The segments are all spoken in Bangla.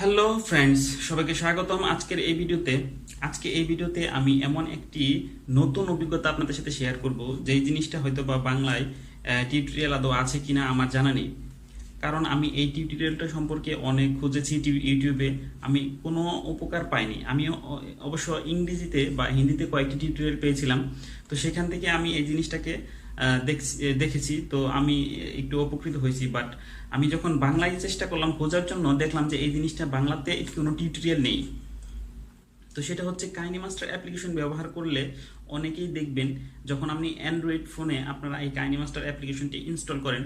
হ্যালো ফ্রেন্ডস সবাইকে স্বাগতম আজকের এই ভিডিওতে। আজকে এই ভিডিওতে আমি এমন একটি নতুন অভিজ্ঞতা আপনাদের সাথে শেয়ার করব, যেই জিনিসটা হয়তো বা বাংলায় টিউটোরিয়াল আদৌ আছে কিনা আমার জানা নেই। কারণ আমি এই টিউটোরিয়ালটা সম্পর্কে অনেক খুঁজেছি টিউ- ইউটিউবে। আমি কোনো উপকার পাইনি। আমি অবশ্য ইংরেজিতে বা হিন্দিতে কয়েকটি টিউটোরিয়াল পেয়েছিলাম। তো সেখান থেকে আমি এই জিনিসটাকে দেখছি- তো আমি একটু উপকৃত হয়েছি বাট আমি যখন বাংলায় চেষ্টা করলাম খোঁজার জন্য, দেখলাম যে এই জিনিসটা বাংলাতে কোনো টিউটোরিয়াল নেই। তো সেটা হচ্ছে কাইনি মাস্টার অ্যাপ্লিকেশন ব্যবহার করলে অনেকেই দেখবেন, যখন আপনি অ্যান্ড্রয়েড ফোনে আপনারা এই কাইনি মাস্টার অ্যাপ্লিকেশনটি ইনস্টল করেন,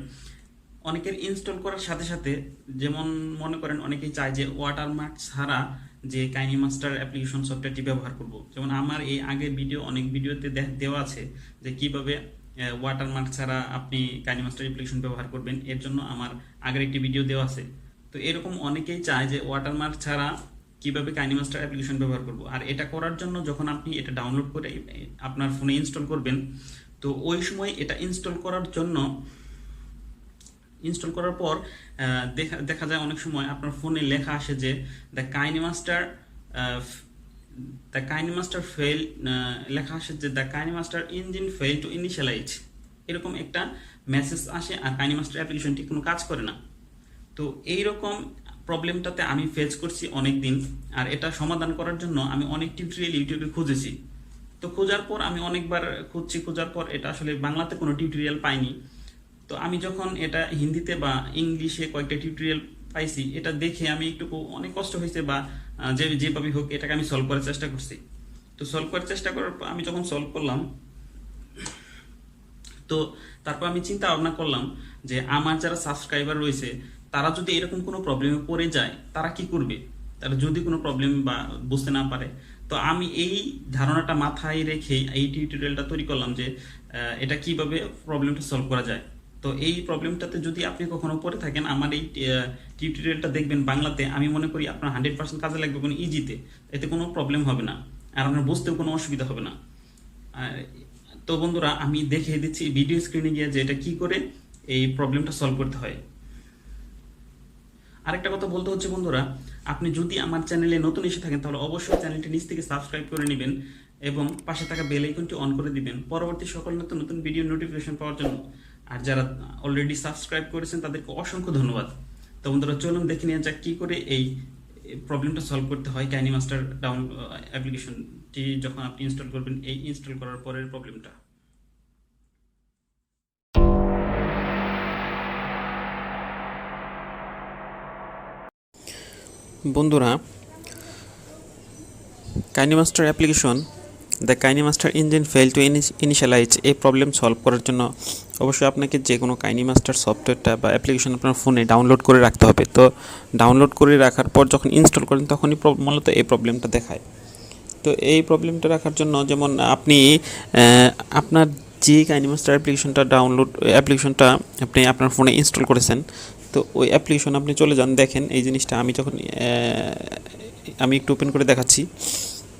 অনেকের ইনস্টল করার সাথে সাথে যেমন মনে করেন, অনেকেই চায় যে ওয়াটারমার্ক ছাড়া যে কাইনি মাস্টার অ্যাপ্লিকেশন সফটওয়্যারটি ব্যবহার করব। যেমন আমার এই আগের ভিডিও অনেক ভিডিওতে দেওয়া আছে যে কীভাবে ওয়াটারমার্ক ছাড়া আপনি কাইনি মাস্টার অ্যাপ্লিকেশন ব্যবহার করবেন। এর জন্য আমার আগের একটি ভিডিও দেওয়া আছে। তো এরকম অনেকেই চায় যে ওয়াটারমার্ক ছাড়া কীভাবে কাইনি মাস্টার অ্যাপ্লিকেশন ব্যবহার করব। আর এটা করার জন্য যখন আপনি এটা ডাউনলোড করে আপনার ফোনে ইনস্টল করবেন, তো ওই সময় এটা ইনস্টল করার জন্য ইনস্টল করার পর দেখা দেখা যায় অনেক সময় আপনার ফোনে লেখা আসে যে the KineMaster the KineMaster fail লেখা আসে যে the KineMaster engine fail to initialize এরকম একটা মেসেজ আসে আর কাইনি মাস্টার অ্যাপ্লিকেশনটি কোনো কাজ করে না। তো এই রকম প্রবলেমটাতে আমি ফেস করছি অনেক দিন আর এটা সমাধান করার জন্য আমি অনেক টিউটোরিয়াল ইউটিউবে খুঁজেছি। তো খোঁজার পর আমি অনেকবার খুঁজছি, খোঁজার পর এটা আসলে বাংলাতে কোনো টিউটোরিয়াল পাইনি। তো আমি যখন এটা হিন্দিতে বা ইংলিশে কয়েকটা টিউটোরিয়াল পাইছি, এটা দেখে আমি একটু অনেক কষ্ট হয়েছে বা যে যেভাবে হোক, এটাকে আমি সলভ করার চেষ্টা করছি। তো সলভ করার চেষ্টা করার আমি যখন সলভ করলাম, তো তারপর আমি চিন্তা ভাবনা করলাম যে, আমার যারা সাবস্ক্রাইবার রয়েছে, তারা যদি এরকম কোনো প্রবলেমে পড়ে যায়, তারা কি করবে? তারা যদি কোনো প্রবলেম বা বুঝতে না পারে, তো আমি এই ধারণাটা মাথায় রেখে এই টিউটোরিয়ালটা তৈরি করলাম যে এটা কীভাবে প্রবলেমটা সলভ করা যায়। তো এই প্রবলেমটাতে যদি আপনি কখনো পড়ে থাকেন, আমার এই টিউটোরিয়ালটা দেখবেন বাংলাতে, আমি মনে করি আপনার হান্ড্রেড পার্সেন্ট কাজে লাগবে কোনো ইজিতে এতে কোনো প্রবলেম হবে না। আর আপনার বুঝতেও কোনো অসুবিধা হবে না। আর তো বন্ধুরা, আমি দেখিয়ে দিচ্ছি ভিডিও স্ক্রিনে গিয়ে যে এটা কি করে এই প্রবলেমটা সলভ করতে হয়। আরেকটা কথা বলতে হচ্ছে বন্ধুরা, আপনি যদি আমার চ্যানেলে নতুন এসে থাকেন, তাহলে অবশ্যই চ্যানেলটি নিচ থেকে সাবস্ক্রাইব করে নেবেন এবং পাশে থাকা বেল আইকনটি অন করে দিবেন। পরবর্তী সকল নতুন নতুন ভিডিও নোটিফিকেশন পাওয়ার জন্য। আর যারা অলরেডি সাবস্ক্রাইব করেছেন, তাদেরকে অসংখ্য ধন্যবাদ। তো বন্ধুরা, চলুন দেখে নিয়ে যাক কি করে এই প্রবলেমটা সলভ করতে হয় কাইনি মাস্টার ডাউন অ্যাপ্লিকেশনটি যখন আপনি ইনস্টল করবেন, এই ইনস্টল করার পরের প্রবলেমটা বন্ধুরা KineMaster application the KineMaster engine fail to initialise এই প্রবলেম সলভ করার জন্য অবশ্যই আপনাকে যে কোনো কাইনি মাস্টার সফটওয়্যারটা বা অ্যাপ্লিকেশন আপনার ফোনে ডাউনলোড করে রাখতে হবে। তো ডাউনলোড করে রাখার পর যখন ইনস্টল করেন তখনই মূলত এই প্রবলেমটা দেখায়। তো এই প্রবলেমটা রাখার জন্য যেমন আপনি আপনার যে কাইনি মাস্টার অ্যাপ্লিকেশনটা ডাউনলোড, অ্যাপ্লিকেশনটা আপনি আপনার ফোনে ইনস্টল করেছেন, তো ওই অ্যাপ্লিকেশন আপনি চলে যান। দেখেন এই জিনিসটা আমি যখন আমি একটু ওপেন করে দেখাচ্ছি।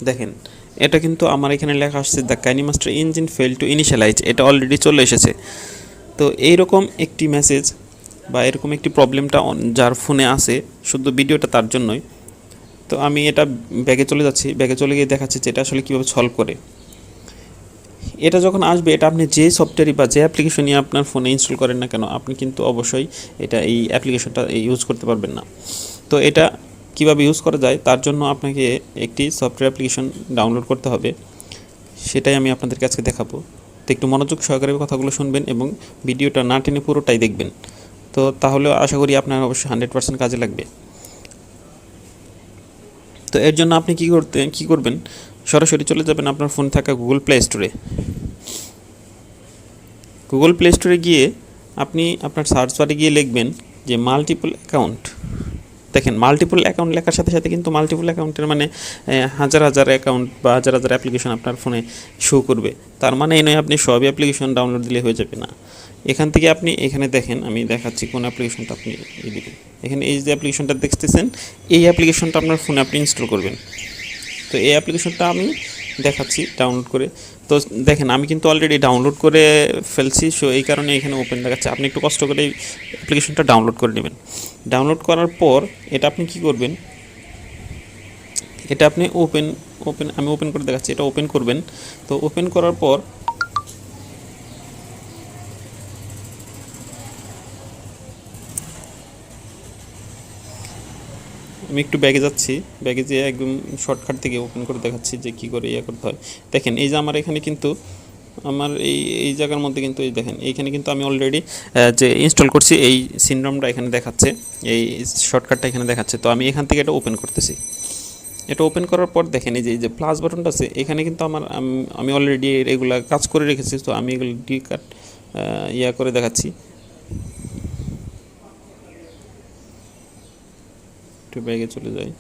দেখেন এটা কিন্তু আমার এখানে লেখা আসছে the KineMaster engine fail to initialize এটা অলরেডি চলে এসেছে। তো এইরকম একটি মেসেজ বা এরকম একটি প্রবলেমটা যার ফোনে আছে, শুধু ভিডিওটা তার জন্যই। তো আমি এটা ব্যাগে চলে যাচ্ছি, ব্যাগে চলে গিয়ে দেখাচ্ছি যে এটা আসলে কীভাবে সলভ করে। এটা যখন আসবে, এটা আপনি যে সফটওয়্যারই বা যে অ্যাপ্লিকেশনই আপনার ফোনে ইনস্টল করেন না কেন, আপনি কিন্তু অবশ্যই এটা এই অ্যাপ্লিকেশনটা ইউজ করতে পারবেন না। তো এটা কীভাবে ইউজ করা যায়, তার জন্য আপনাকে একটি সফটওয়্যার অ্যাপ্লিকেশন ডাউনলোড করতে হবে। সেটাই আমি আপনাদের কাছে দেখাবো। তো একটু মনোযোগ সহকারে কথাগুলো শুনবেন এবং ভিডিওটা না টেনে পুরোটাই দেখবেন। তো তাহলে আশা করি আপনার অবশ্যই হান্ড্রেড পার্সেন্ট কাজে লাগবে। তো এর জন্য আপনি কি করতে, কি করবেন? সরাসরি চলে যাবেন আপনার ফোন থাকা গুগল প্লে স্টোরে গুগল প্লে স্টোরে গিয়ে আপনি আপনার সার্চ বারে গিয়ে লিখবেন যে মাল্টিপল অ্যাকাউন্ট দেখেন মাল্টিপল অ্যাকাউন্ট লেখার সাথে সাথে কিন্তু মাল্টিপল অ্যাকাউন্টের মানে হাজার হাজার অ্যাকাউন্ট বা হাজার হাজার অ্যাপ্লিকেশন আপনার ফোনে শো করবে। তার মানে এই নয়, আপনি সবই অ্যাপ্লিকেশন ডাউনলোড দিলে হয়ে যাবে না। এখান থেকে আপনি, এখানে দেখেন, আমি দেখাচ্ছি কোন অ্যাপ্লিকেশনটা আপনি দিবেন এখানে এই যে অ্যাপ্লিকেশনটা দেখতেছেন, এই অ্যাপ্লিকেশনটা আপনার ফোনে আপনি ইনস্টল করবেন। তো এই অ্যাপ্লিকেশনটা আমি দেখাচ্ছি ডাউনলোড করে। তো দেখেন, আমি কিন্তু অলরেডি ডাউনলোড করে ফেলছি সো এই কারণে এখানে ওপেন দেখাচ্ছে। আপনি একটু কষ্ট করে এই অ্যাপ্লিকেশনটা ডাউনলোড করে নেবেন। ডাউনলোড করার পর এটা আপনি কি করবেন? এটা আপনি ওপেন ওপেন আমি ওপেন করে দেখাচ্ছি, এটা ওপেন করবেন। তো ওপেন করার পর আমি একটু ব্যাগে যাচ্ছি। ব্যাগে যেয়ে একদম শর্টকাট থেকে ওপেন করে দেখাচ্ছি যে কী করে ইয়ে করতে হয়। দেখেন, এই যে আমার এখানে কিন্তু, আমার এই এই জায়গার মধ্যে কিন্তু এই দেখেন, এইখানে কিন্তু আমি অলরেডি যে ইনস্টল করছি, এই সিনড্রোমটা এখানে দেখাচ্ছে, এই শর্টকাটটা এখানে দেখাচ্ছে। তো আমি এখান থেকে এটা ওপেন করতেছি। এটা ওপেন করার পর দেখেন, এই যে এই যে প্লাস বাটনটা আছে, এখানে কিন্তু আমার, আমি অলরেডি এগুলা কাজ করে রেখেছি, তো আমি এগুলো ডি কাট ইয়া করে দেখাচ্ছি। একটু ব্যাগে চলে যাই।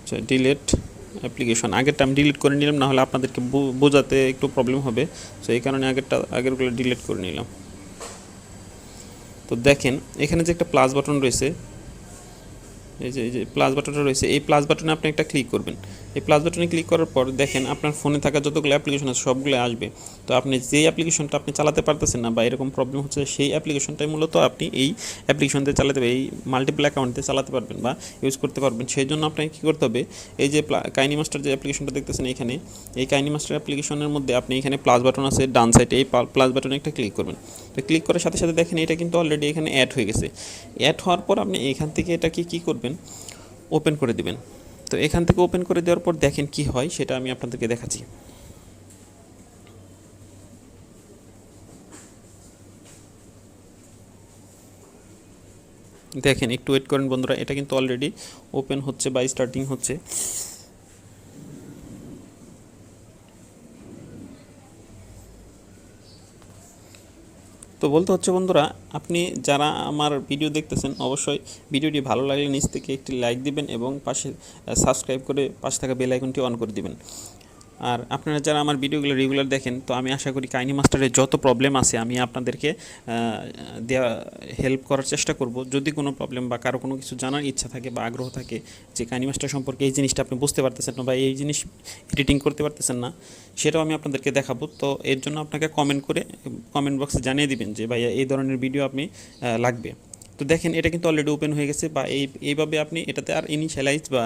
আচ্ছা ডিলেট অ্যাপ্লিকেশন আগেরটা আমি ডিলিট করে নিলাম না হলে আপনাদেরকে বোঝাতে একটু প্রবলেম হবে। সো এই কারণে আগেরটা, আগেরগুলো ডিলিট করে নিলাম। তো দেখেন, এখানে যে একটা প্লাস বাটন রয়েছে, এই যে এই যে প্লাস বাটনটা রয়েছে, এই প্লাস বাটনে আপনি একটা ক্লিক করবেন। এই প্লাস বাটনে ক্লিক করার পর দেখেন আপনার ফোনে থাকা যতগুলো অ্যাপ্লিকেশন আছে সবগুলো আসবে। তো আপনি যেই অ্যাপ্লিকেশনটা আপনি চালাতে পারতেছেন না বা এরকম প্রবলেম হচ্ছে, সেই অ্যাপ্লিকেশনটাই মূলত আপনি এই অ্যাপ্লিকেশন দিয়ে চালাতে এই মাল্টিপল অ্যাকাউন্ট চালাতে পারবেন বা ইউজ করতে পারবেন। সেই জন্য আপনাকে কী করতে হবে, এই যে কাইনি মাস্টার যে অ্যাপ্লিকেশনটা দেখতেছেন এখানে এই কাইনি মাস্টার অ্যাপ্লিকেশনের মধ্যে আপনি এখানে প্লাস বাটন আছে, ডান সাইডে এই প্লাস বাটনে একটা ক্লিক করবেন। তো ক্লিক করার সাথে সাথে দেখেন এটা কিন্তু অলরেডি এখানে অ্যাড হয়ে গেছে। অ্যাড হওয়ার পর আপনি এখান থেকে এটাকে কী করবেন ওপেন করে দিবেন। তো এখান থেকে ওপেন করে দেওয়ার পর দেখেন কি হয়, সেটা আমি আপনাদেরকে দেখাচ্ছি। দেখেন, একটু ওয়েট করেন বন্ধুরা, এটা কিন্তু অলরেডি ওপেন হচ্ছে বা স্টার্টিং হচ্ছে। তো বলতে হচ্ছে বন্ধুরা, আপনি যারা আমার ভিডিও দেখতেছেন অবশ্যই ভিডিওটি ভালো লাগলে নিচ থেকে একটি লাইক দিবেন এবং পাশে সাবস্ক্রাইব করে পাশে থাকা বেল আইকনটি অন করে দিবেন। আর আপনারা যারা আমার ভিডিওগুলো রেগুলার দেখেন, তো আমি আশা করি কাইনি মাস্টারের যত প্রবলেম আছে, আমি আপনাদেরকে দেওয়া হেল্প করার চেষ্টা করব। যদি কোনো প্রবলেম বা কারও কোনো কিছু জানার ইচ্ছা থাকে বা আগ্রহ থাকে যে কাইনি মাস্টার সম্পর্কে এই জিনিসটা আপনি বুঝতে পারতেছেন না বা এই জিনিস এডিটিং করতে পারতেছেন না, সেটাও আমি আপনাদেরকে দেখাবো। তো এর জন্য আপনাকে কমেন্ট করে কমেন্ট বক্সে জানিয়ে দিবেন যে, ভাইয়া, এই ধরনের ভিডিও আপনি লাগবে। তো দেখেন, এটা কিন্তু অলরেডি ওপেন হয়ে গেছে বা এই, এইভাবে আপনি এটাতে আর ইনিশিয়ালাইজ বা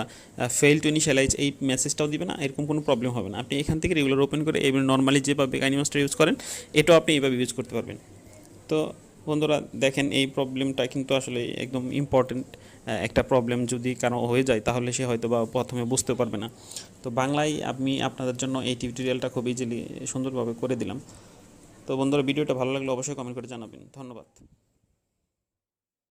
ফেল টু ইনিশিয়ালাইজ এই মেসেজটাও দিবে না, এরকম কোনো প্রবলেম হবে না। আপনি এখান থেকে রেগুলার ওপেন করে এই নর্মালি যেভাবে কাইনিমাস্টার ইউজ করেন, এটাও আপনি এইভাবে ইউজ করতে পারবেন। তো বন্ধুরা, দেখেন, এই প্রবলেমটা কিন্তু আসলে একদম ইম্পর্টেন্ট একটা প্রবলেম যদি কারও হয়ে যায়, তাহলে সে হয়তো বা প্রথমে বুঝতে পারবে না। তো বাংলায় আমি আপনাদের জন্য এই টিউটোরিয়ালটা খুব ইজিলি সুন্দরভাবে করে দিলাম। তো বন্ধুরা, ভিডিওটা ভালো লাগলে অবশ্যই কমেন্ট করে জানাবেন। ধন্যবাদ।